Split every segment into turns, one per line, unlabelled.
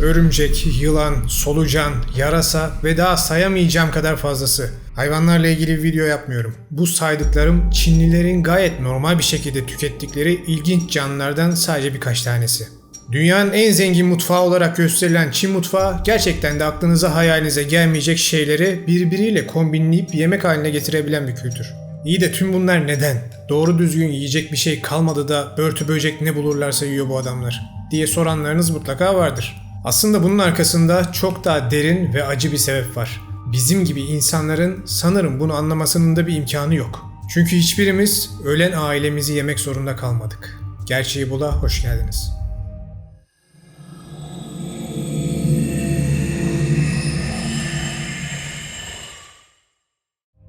Örümcek, yılan, solucan, yarasa ve daha sayamayacağım kadar fazlası. Hayvanlarla ilgili video yapmıyorum. Bu saydıklarım Çinlilerin gayet normal bir şekilde tükettikleri ilginç canlılardan sadece birkaç tanesi. Dünyanın en zengin mutfağı olarak gösterilen Çin mutfağı gerçekten de aklınıza hayalinize gelmeyecek şeyleri birbiriyle kombinleyip yemek haline getirebilen bir kültür. İyi de tüm bunlar neden? Doğru düzgün yiyecek bir şey kalmadı da börtü böcek ne bulurlarsa yiyor bu adamlar diye soranlarınız mutlaka vardır. Aslında bunun arkasında çok daha derin ve acı bir sebep var. Bizim gibi insanların sanırım bunu anlamasının da bir imkanı yok. Çünkü hiçbirimiz ölen ailemizi yemek zorunda kalmadık. Gerçeği bula hoş geldiniz.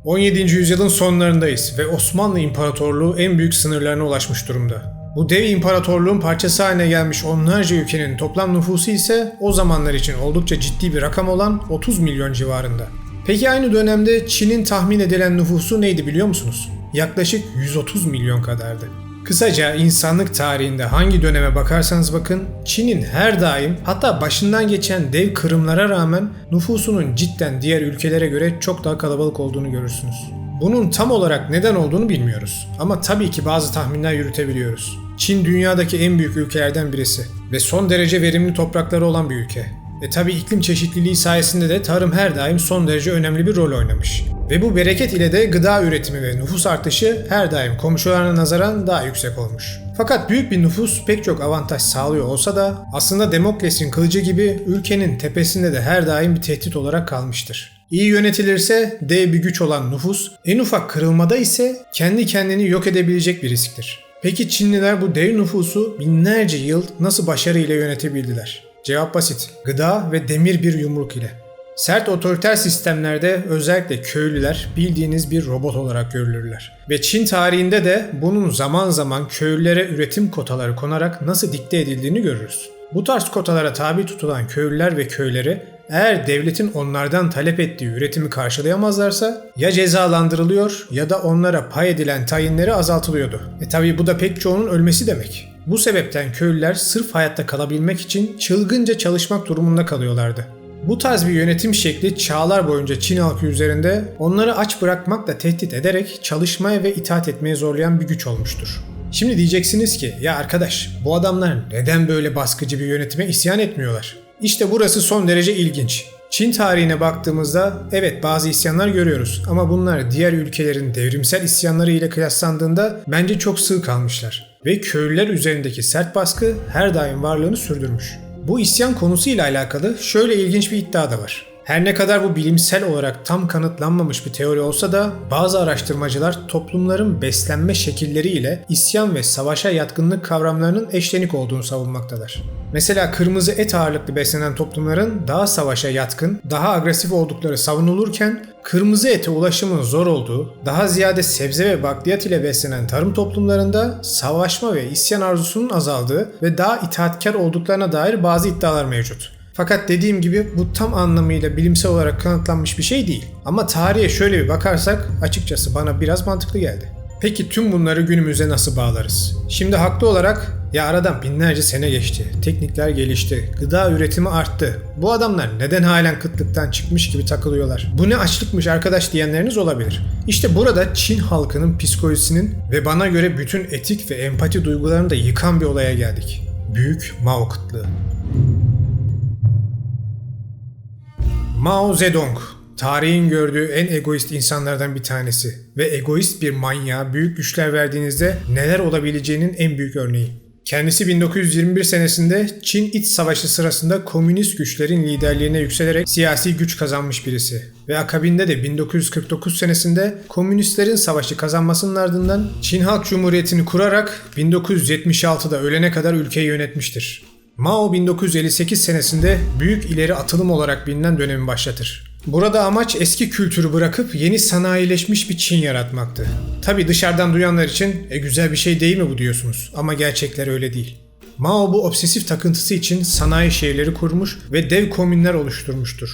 17. yüzyılın sonlarındayız ve Osmanlı İmparatorluğu en büyük sınırlarına ulaşmış durumda. Bu dev imparatorluğun parçası haline gelmiş onlarca ülkenin toplam nüfusu ise o zamanlar için oldukça ciddi bir rakam olan 30 milyon civarında. Peki aynı dönemde Çin'in tahmin edilen nüfusu neydi biliyor musunuz? Yaklaşık 130 milyon kadardı. Kısaca insanlık tarihinde hangi döneme bakarsanız bakın Çin'in her daim hatta başından geçen dev kırımlara rağmen nüfusunun cidden diğer ülkelere göre çok daha kalabalık olduğunu görürsünüz. Bunun tam olarak neden olduğunu bilmiyoruz ama tabii ki bazı tahminler yürütebiliyoruz. Çin dünyadaki en büyük ülkelerden birisi ve son derece verimli toprakları olan bir ülke. E tabi iklim çeşitliliği sayesinde de tarım her daim son derece önemli bir rol oynamış. Ve bu bereket ile de gıda üretimi ve nüfus artışı her daim komşularına nazaran daha yüksek olmuş. Fakat büyük bir nüfus pek çok avantaj sağlıyor olsa da aslında Demokles'in kılıcı gibi ülkenin tepesinde de her daim bir tehdit olarak kalmıştır. İyi yönetilirse dev bir güç olan nüfus, en ufak kırılmada ise kendi kendini yok edebilecek bir risktir. Peki Çinliler bu dev nüfusu binlerce yıl nasıl başarıyla yönetebildiler? Cevap basit. Gıda ve demir bir yumruk ile. Sert otoriter sistemlerde özellikle köylüler bildiğiniz bir robot olarak görülürler. Ve Çin tarihinde de bunun zaman zaman köylülere üretim kotaları konarak nasıl dikte edildiğini görürüz. Bu tarz kotalara tabi tutulan köylüler ve köyleri eğer devletin onlardan talep ettiği üretimi karşılayamazlarsa ya cezalandırılıyor ya da onlara pay edilen tayinleri azaltılıyordu. E tabi bu da pek çoğunun ölmesi demek. Bu sebepten köylüler sırf hayatta kalabilmek için çılgınca çalışmak durumunda kalıyorlardı. Bu tarz bir yönetim şekli çağlar boyunca Çin halkı üzerinde onları aç bırakmakla tehdit ederek çalışmaya ve itaat etmeye zorlayan bir güç olmuştur. Şimdi diyeceksiniz ki ya arkadaş bu adamlar neden böyle baskıcı bir yönetime isyan etmiyorlar? İşte burası son derece ilginç. Çin tarihine baktığımızda evet bazı isyanlar görüyoruz ama bunlar diğer ülkelerin devrimsel isyanları ile kıyaslandığında bence çok sığ kalmışlar ve köylüler üzerindeki sert baskı her daim varlığını sürdürmüş. Bu isyan konusuyla alakalı şöyle ilginç bir iddia da var. Her ne kadar bu bilimsel olarak tam kanıtlanmamış bir teori olsa da bazı araştırmacılar toplumların beslenme şekilleri ile isyan ve savaşa yatkınlık kavramlarının eşlenik olduğunu savunmaktalar. Mesela kırmızı et ağırlıklı beslenen toplumların daha savaşa yatkın, daha agresif oldukları savunulurken kırmızı ete ulaşımın zor olduğu, daha ziyade sebze ve bakliyat ile beslenen tarım toplumlarında savaşma ve isyan arzusunun azaldığı ve daha itaatkar olduklarına dair bazı iddialar mevcut. Fakat dediğim gibi bu tam anlamıyla bilimsel olarak kanıtlanmış bir şey değil. Ama tarihe şöyle bir bakarsak açıkçası bana biraz mantıklı geldi. Peki tüm bunları günümüze nasıl bağlarız? Şimdi haklı olarak ya aradan binlerce sene geçti, teknikler gelişti, gıda üretimi arttı. Bu adamlar neden halen kıtlıktan çıkmış gibi takılıyorlar? Bu ne açlıkmış arkadaş diyenleriniz olabilir. İşte burada Çin halkının psikolojisinin ve bana göre bütün etik ve empati duygularını da yıkan bir olaya geldik. Büyük Mao kıtlığı. Mao Zedong tarihin gördüğü en egoist insanlardan bir tanesi ve egoist bir manyağa büyük güçler verdiğinizde neler olabileceğinin en büyük örneği. Kendisi 1921 senesinde Çin İç Savaşı sırasında komünist güçlerin liderliğine yükselerek siyasi güç kazanmış birisi. Ve akabinde de 1949 senesinde komünistlerin savaşı kazanmasının ardından Çin Halk Cumhuriyeti'ni kurarak 1976'da ölene kadar ülkeyi yönetmiştir. Mao 1958 senesinde büyük ileri atılım olarak bilinen dönemi başlatır. Burada amaç eski kültürü bırakıp yeni sanayileşmiş bir Çin yaratmaktı. Tabi dışarıdan duyanlar için e güzel bir şey değil mi bu diyorsunuz ama gerçekler öyle değil. Mao bu obsesif takıntısı için sanayi şehirleri kurmuş ve dev komünler oluşturmuştur.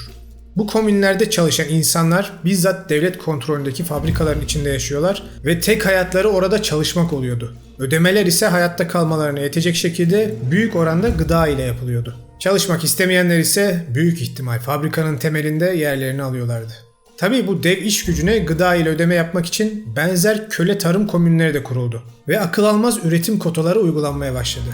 Bu komünlerde çalışan insanlar bizzat devlet kontrolündeki fabrikaların içinde yaşıyorlar ve tek hayatları orada çalışmak oluyordu. Ödemeler ise hayatta kalmalarına yetecek şekilde büyük oranda gıda ile yapılıyordu. Çalışmak istemeyenler ise büyük ihtimal fabrikanın temelinde yerlerini alıyorlardı. Tabii bu dev iş gücüne gıda ile ödeme yapmak için benzer köle tarım komünleri de kuruldu ve akıl almaz üretim kotaları uygulanmaya başladı.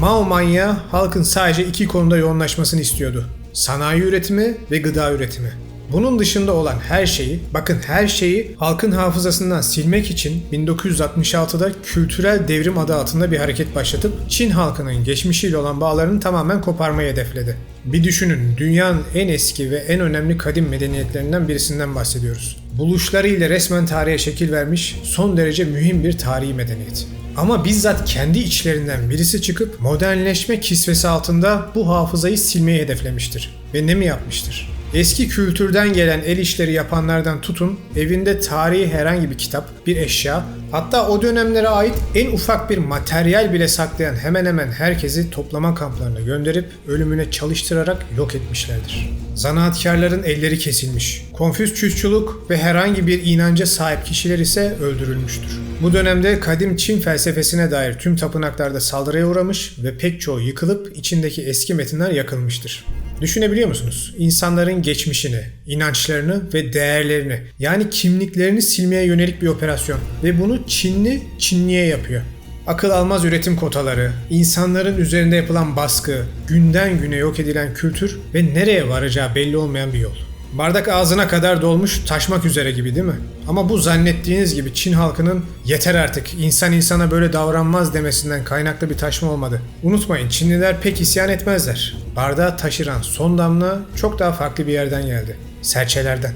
Mao manyağı halkın sadece iki konuda yoğunlaşmasını istiyordu. Sanayi üretimi ve gıda üretimi. Bunun dışında olan her şeyi, bakın her şeyi halkın hafızasından silmek için 1966'da kültürel devrim adı altında bir hareket başlatıp Çin halkının geçmişiyle olan bağlarını tamamen koparmayı hedefledi. Bir düşünün, dünyanın en eski ve en önemli kadim medeniyetlerinden birisinden bahsediyoruz. Buluşlarıyla resmen tarihe şekil vermiş son derece mühim bir tarihi medeniyet. Ama bizzat kendi içlerinden birisi çıkıp modernleşme kisvesi altında bu hafızayı silmeyi hedeflemiştir. Ve ne mi yapmıştır? Eski kültürden gelen el işleri yapanlardan tutun, evinde tarihi herhangi bir kitap, bir eşya, hatta o dönemlere ait en ufak bir materyal bile saklayan hemen hemen herkesi toplama kamplarına gönderip ölümüne çalıştırarak yok etmişlerdir. Zanaatkarların elleri kesilmiş, konfüçyüsçülük ve herhangi bir inanca sahip kişiler ise öldürülmüştür. Bu dönemde kadim Çin felsefesine dair tüm tapınaklarda saldırıya uğramış ve pek çoğu yıkılıp içindeki eski metinler yakılmıştır. Düşünebiliyor musunuz? İnsanların geçmişini, inançlarını ve değerlerini yani kimliklerini silmeye yönelik bir operasyon ve bunu Çinli Çinliye yapıyor. Akıl almaz üretim kotaları, insanların üzerinde yapılan baskı, günden güne yok edilen kültür ve nereye varacağı belli olmayan bir yol. Bardak ağzına kadar dolmuş taşmak üzere gibi değil mi? Ama bu zannettiğiniz gibi Çin halkının yeter artık insan insana böyle davranmaz demesinden kaynaklı bir taşma olmadı. Unutmayın Çinliler pek isyan etmezler. Bardağı taşıran son damla çok daha farklı bir yerden geldi. Serçelerden.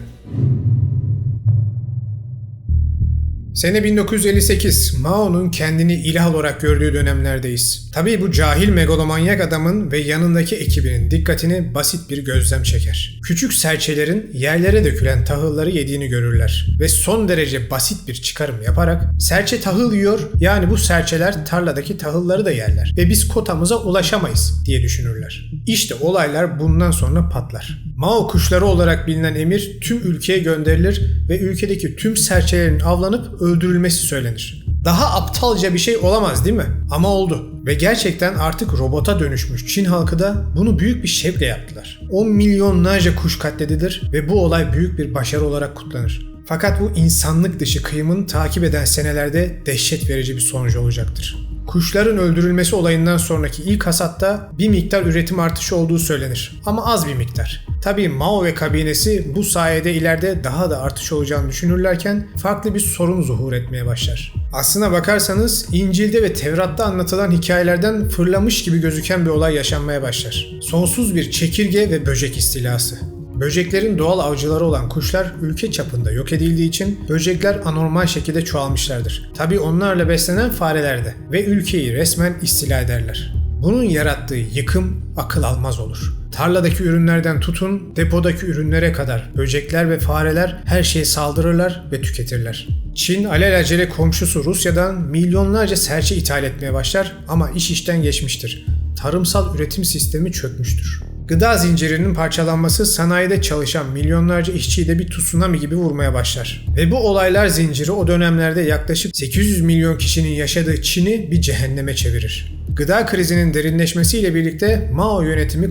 Sene 1958, Mao'nun kendini ilah olarak gördüğü dönemlerdeyiz. Tabii bu cahil megalomanyak adamın ve yanındaki ekibinin dikkatini basit bir gözlem çeker. Küçük serçelerin yerlere dökülen tahılları yediğini görürler ve son derece basit bir çıkarım yaparak serçe tahıl yiyor yani bu serçeler tarladaki tahılları da yerler ve biz kotamıza ulaşamayız diye düşünürler. İşte olaylar bundan sonra patlar. Mao kuşları olarak bilinen emir tüm ülkeye gönderilir ve ülkedeki tüm serçelerin avlanıp öldürülmesi söylenir. Daha aptalca bir şey olamaz değil mi? Ama oldu. Ve gerçekten artık robota dönüşmüş Çin halkı da bunu büyük bir şevkle yaptılar. 10 milyonlarca kuş katledilir ve bu olay büyük bir başarı olarak kutlanır. Fakat bu insanlık dışı kıyımını takip eden senelerde dehşet verici bir sonuç olacaktır. Kuşların öldürülmesi olayından sonraki ilk hasatta bir miktar üretim artışı olduğu söylenir. Ama az bir miktar. Tabii Mao ve kabinesi bu sayede ileride daha da artış olacağını düşünürlerken farklı bir sorun zuhur etmeye başlar. Aslına bakarsanız İncil'de ve Tevrat'ta anlatılan hikayelerden fırlamış gibi gözüken bir olay yaşanmaya başlar. Sonsuz bir çekirge ve böcek istilası. Böceklerin doğal avcıları olan kuşlar ülke çapında yok edildiği için böcekler anormal şekilde çoğalmışlardır. Tabi onlarla beslenen fareler de ve ülkeyi resmen istila ederler. Bunun yarattığı yıkım akıl almaz olur. Tarladaki ürünlerden tutun depodaki ürünlere kadar böcekler ve fareler her şeye saldırırlar ve tüketirler. Çin alelacele komşusu Rusya'dan milyonlarca serçe ithal etmeye başlar ama iş işten geçmiştir. Tarımsal üretim sistemi çökmüştür. Gıda zincirinin parçalanması sanayide çalışan milyonlarca işçiyi de bir tsunami gibi vurmaya başlar. Ve bu olaylar zinciri o dönemlerde yaklaşık 800 milyon kişinin yaşadığı Çin'i bir cehenneme çevirir. Gıda krizinin derinleşmesiyle birlikte Mao yönetimi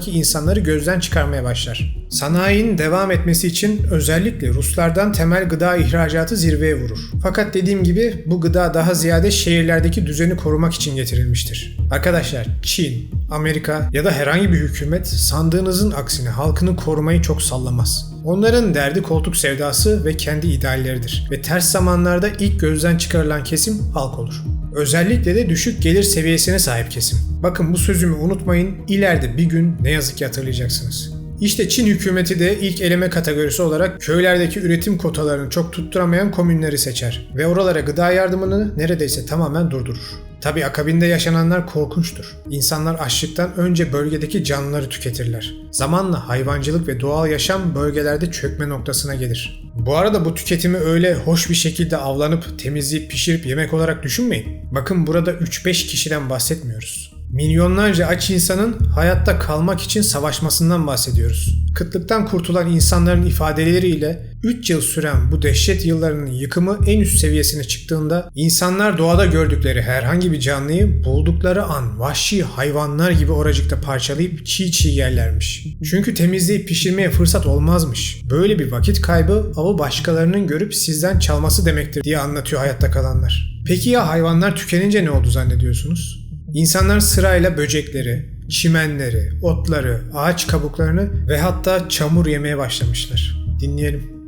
kırsaldaki insanları gözden çıkarmaya başlar. Sanayinin devam etmesi için özellikle Ruslardan temel gıda ihracatı zirveye vurur. Fakat dediğim gibi bu gıda daha ziyade şehirlerdeki düzeni korumak için getirilmiştir. Arkadaşlar Çin, Amerika ya da herhangi bir hükümet sandığınızın aksine halkını korumayı çok sallamaz. Onların derdi koltuk sevdası ve kendi idealleridir ve ters zamanlarda ilk gözden çıkarılan kesim halk olur. Özellikle de düşük gelir seviyesine sahip kesim. Bakın bu sözümü unutmayın, ileride bir gün ne yazık ki hatırlayacaksınız. İşte Çin hükümeti de ilk eleme kategorisi olarak köylerdeki üretim kotalarını çok tutturamayan komünleri seçer ve oralara gıda yardımını neredeyse tamamen durdurur. Tabi akabinde yaşananlar korkunçtur. İnsanlar açlıktan önce bölgedeki canlıları tüketirler. Zamanla hayvancılık ve doğal yaşam bölgelerde çökme noktasına gelir. Bu arada bu tüketimi öyle hoş bir şekilde avlanıp temizleyip pişirip yemek olarak düşünmeyin. Bakın burada 3-5 kişiden bahsetmiyoruz. Milyonlarca aç insanın hayatta kalmak için savaşmasından bahsediyoruz. Kıtlıktan kurtulan insanların ifadeleriyle 3 yıl süren bu dehşet yıllarının yıkımı en üst seviyesine çıktığında insanlar doğada gördükleri herhangi bir canlıyı buldukları an vahşi hayvanlar gibi oracıkta parçalayıp çiğ çiğ yerlermiş. Çünkü temizleyip pişirmeye fırsat olmazmış. Böyle bir vakit kaybı avı başkalarının görüp sizden çalması demektir diye anlatıyor hayatta kalanlar. Peki ya hayvanlar tükenince ne oldu zannediyorsunuz? İnsanlar sırayla böcekleri, çimenleri, otları, ağaç kabuklarını ve hatta çamur yemeye başlamışlar. Dinleyelim.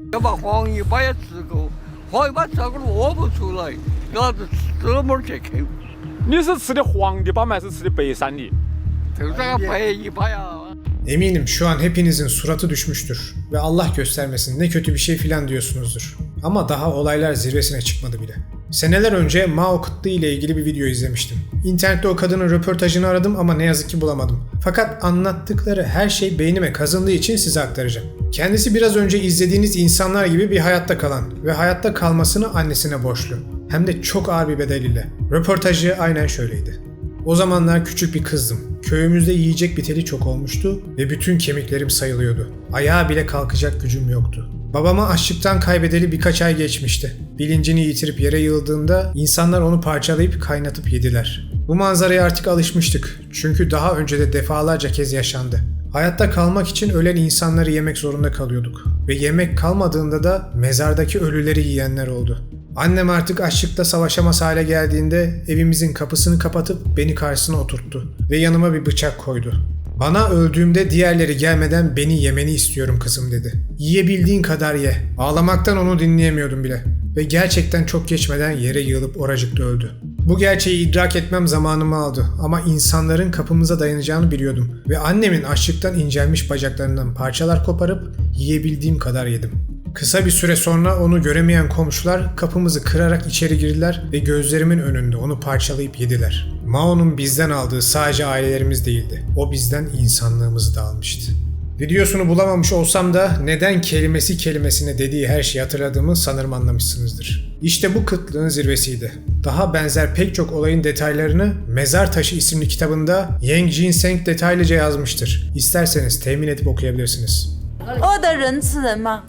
Eminim şu an hepinizin suratı düşmüştür ve Allah göstermesin ne kötü bir şey filan diyorsunuzdur. Ama daha olaylar zirvesine çıkmadı bile. Seneler önce Mao kıtlığı ile ilgili bir video izlemiştim. İnternette o kadının röportajını aradım ama ne yazık ki bulamadım. Fakat anlattıkları her şey beynime kazındığı için size aktaracağım. Kendisi biraz önce izlediğiniz insanlar gibi bir hayatta kalan ve hayatta kalmasını annesine borçlu. Hem de çok ağır bir bedeliyle. Röportajı aynen şöyleydi. O zamanlar küçük bir kızdım. Köyümüzde yiyecek biteli çok olmuştu ve bütün kemiklerim sayılıyordu. Ayağa bile kalkacak gücüm yoktu. Babama açlıktan kaybedeli birkaç ay geçmişti. Bilincini yitirip yere yığıldığında insanlar onu parçalayıp kaynatıp yediler. Bu manzaraya artık alışmıştık. Çünkü daha önce de defalarca kez yaşandı. Hayatta kalmak için ölen insanları yemek zorunda kalıyorduk. Ve yemek kalmadığında da mezardaki ölüleri yiyenler oldu. Annem artık açlıkta savaşamaz hale geldiğinde evimizin kapısını kapatıp beni karşısına oturttu ve yanıma bir bıçak koydu. Bana öldüğümde diğerleri gelmeden beni yemeni istiyorum kızım dedi. Yiyebildiğin kadar ye. Ağlamaktan onu dinleyemiyordum bile. Ve gerçekten çok geçmeden yere yığılıp oracıkta öldü. Bu gerçeği idrak etmem zamanımı aldı ama insanların kapımıza dayanacağını biliyordum ve annemin açlıktan incelmiş bacaklarından parçalar koparıp yiyebildiğim kadar yedim. Kısa bir süre sonra onu göremeyen komşular kapımızı kırarak içeri girdiler ve gözlerimin önünde onu parçalayıp yediler. Mao'nun bizden aldığı sadece ailelerimiz değildi. O bizden insanlığımızı da almıştı. Videosunu bulamamış olsam da neden kelimesi kelimesine dediği her şeyi hatırladığımı sanırım anlamışsınızdır. İşte bu kıtlığın zirvesiydi. Daha benzer pek çok olayın detaylarını Mezar Taşı isimli kitabında Yang Ginseng detaylıca yazmıştır. İsterseniz temin edip okuyabilirsiniz.
饿的人吃人吗？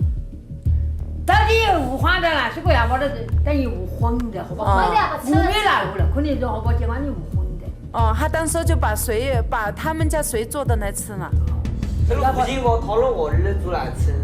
当地五黄的啦，是个呀，我这等于五黄的，好不好？
哦
五没来过了，肯定就好不好？结果你五黄的。
哦，他当时就把谁把他们家谁做的来吃了？
Sen bu bizim o tarla var, öyle duraksın.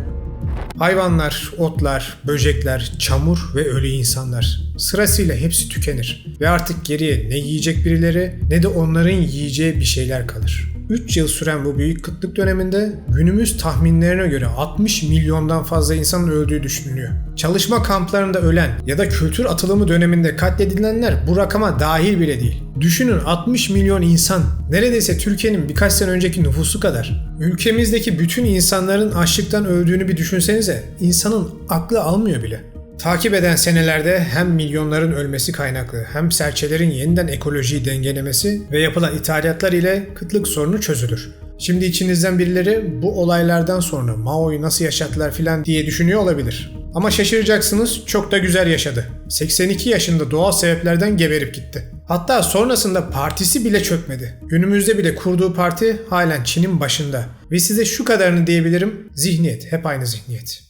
Hayvanlar, otlar, böcekler, çamur ve ölü insanlar. Sırasıyla hepsi tükenir ve artık geriye ne yiyecek birileri ne de onların yiyeceği bir şeyler kalır. 3 yıl süren bu büyük kıtlık döneminde günümüz tahminlerine göre 60 milyondan fazla insanın öldüğü düşünülüyor. Çalışma kamplarında ölen ya da kültür atılımı döneminde katledilenler bu rakama dahil bile değil. Düşünün 60 milyon insan neredeyse Türkiye'nin birkaç sene önceki nüfusu kadar. Ülkemizdeki bütün insanların açlıktan öldüğünü bir düşünsenize insanın aklı almıyor bile. Takip eden senelerde hem milyonların ölmesi kaynaklı hem serçelerin yeniden ekolojiyi dengelemesi ve yapılan ithalatlar ile kıtlık sorunu çözülür. Şimdi içinizden birileri bu olaylardan sonra Mao'yu nasıl yaşattılar filan diye düşünüyor olabilir. Ama şaşıracaksınız çok da güzel yaşadı. 82 yaşında doğal sebeplerden geberip gitti. Hatta sonrasında partisi bile çökmedi. Günümüzde bile kurduğu parti halen Çin'in başında. Ve size şu kadarını diyebilirim, zihniyet, hep aynı zihniyet.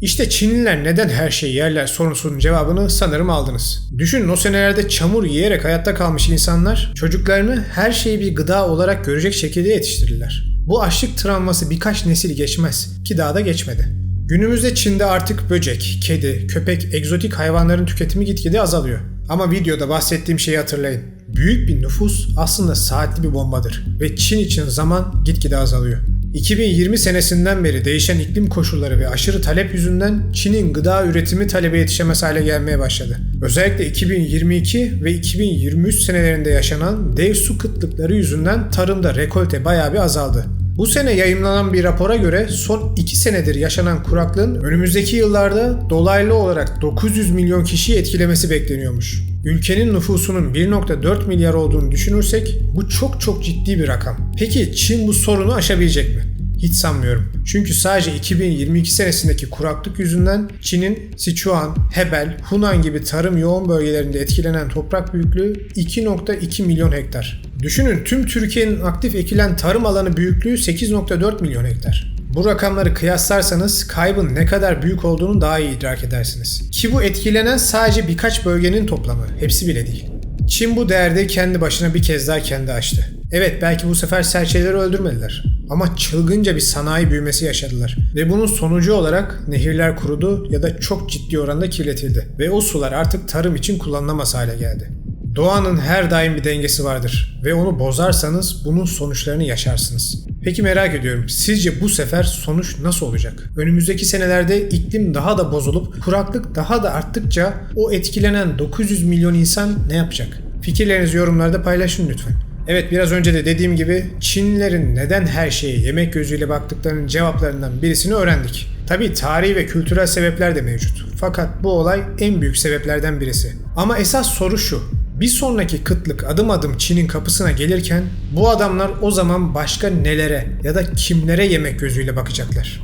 İşte Çinliler neden her şeyi yerler sorusunun cevabını sanırım aldınız. Düşünün o senelerde çamur yiyerek hayatta kalmış insanlar çocuklarını her şeyi bir gıda olarak görecek şekilde yetiştirirler. Bu açlık travması birkaç nesil geçmez ki daha da geçmedi. Günümüzde Çin'de artık böcek, kedi, köpek, egzotik hayvanların tüketimi gitgide azalıyor. Ama videoda bahsettiğim şeyi hatırlayın. Büyük bir nüfus aslında saatli bir bombadır ve Çin için zaman gitgide azalıyor. 2020 senesinden beri değişen iklim koşulları ve aşırı talep yüzünden Çin'in gıda üretimi talebe yetişemez hale gelmeye başladı. Özellikle 2022 ve 2023 senelerinde yaşanan dev su kıtlıkları yüzünden tarımda rekolte bayağı bir azaldı. Bu sene yayımlanan bir rapora göre son 2 senedir yaşanan kuraklığın önümüzdeki yıllarda dolaylı olarak 900 milyon kişiyi etkilemesi bekleniyormuş. Ülkenin nüfusunun 1.4 milyar olduğunu düşünürsek bu çok çok ciddi bir rakam. Peki Çin bu sorunu aşabilecek mi? Hiç sanmıyorum. Çünkü sadece 2022 senesindeki kuraklık yüzünden Çin'in Sichuan, Hebel, Hunan gibi tarım yoğun bölgelerinde etkilenen toprak büyüklüğü 2.2 milyon hektar. Düşünün tüm Türkiye'nin aktif ekilen tarım alanı büyüklüğü 8.4 milyon hektar. Bu rakamları kıyaslarsanız kaybın ne kadar büyük olduğunu daha iyi idrak edersiniz. Ki bu etkilenen sadece birkaç bölgenin toplamı, hepsi bile değil. Çin bu değerde kendi başına bir kez daha kendi açtı. Evet belki bu sefer serçeleri öldürmediler. Ama çılgınca bir sanayi büyümesi yaşadılar. Ve bunun sonucu olarak nehirler kurudu ya da çok ciddi oranda kirletildi. Ve o sular artık tarım için kullanılamaz hale geldi. Doğanın her daim bir dengesi vardır ve onu bozarsanız bunun sonuçlarını yaşarsınız. Peki merak ediyorum. Sizce bu sefer sonuç nasıl olacak? Önümüzdeki senelerde iklim daha da bozulup kuraklık daha da arttıkça o etkilenen 900 milyon insan ne yapacak? Fikirlerinizi yorumlarda paylaşın lütfen. Evet biraz önce de dediğim gibi Çinlilerin neden her şeye yemek gözüyle baktıklarının cevaplarından birisini öğrendik. Tabi tarihi ve kültürel sebepler de mevcut. Fakat bu olay en büyük sebeplerden birisi. Ama esas soru şu. Bir sonraki kıtlık adım adım Çin'in kapısına gelirken bu adamlar o zaman başka nelere ya da kimlere yemek gözüyle bakacaklar?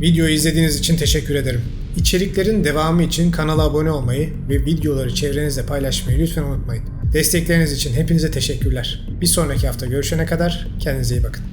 Videoyu izlediğiniz için teşekkür ederim. İçeriklerin devamı için kanala abone olmayı ve videoları çevrenizde paylaşmayı lütfen unutmayın. Destekleriniz için hepinize teşekkürler. Bir sonraki hafta görüşene kadar kendinize iyi bakın.